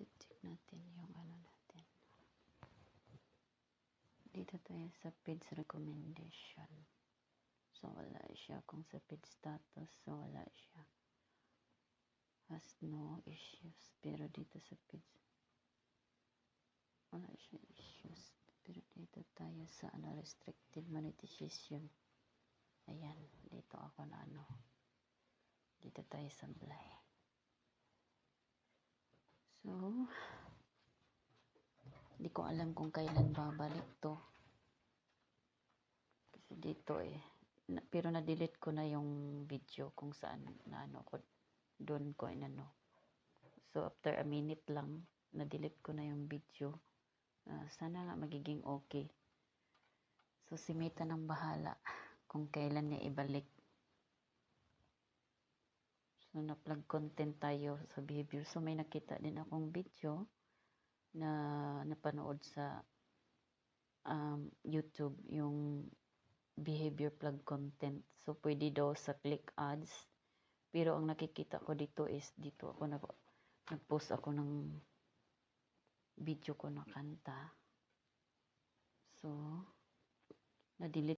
I-check natin yung ano natin. Dito tayo sa page recommendation. So, wala siya. Kung sa page status, so wala siya. Has no issues. Pero dito sa page, wala siya issues. Pero dito tayo sa ano, restricted monetization. Ayan, dito ako na ano. Dito tayo sa Blay. Hindi ko alam kung kailan babalik to. Kasi dito eh. Na, pero na-delete ko na yung video kung saan na ano ko. Doon ko inano. So, after a minute lang, na-delete ko na yung video. Ah, sana nga magiging okay. So, si Meta nang bahala kung kailan niya ibalik. So, na-plug content tayo sa behavior. So, may nakita din akong video na napanood sa um, YouTube, yung behavior plug content. So, pwede daw sa click ads. Pero ang nakikita ko dito is, dito ako nag nag-post ako ng video ko na kanta. So, na-delete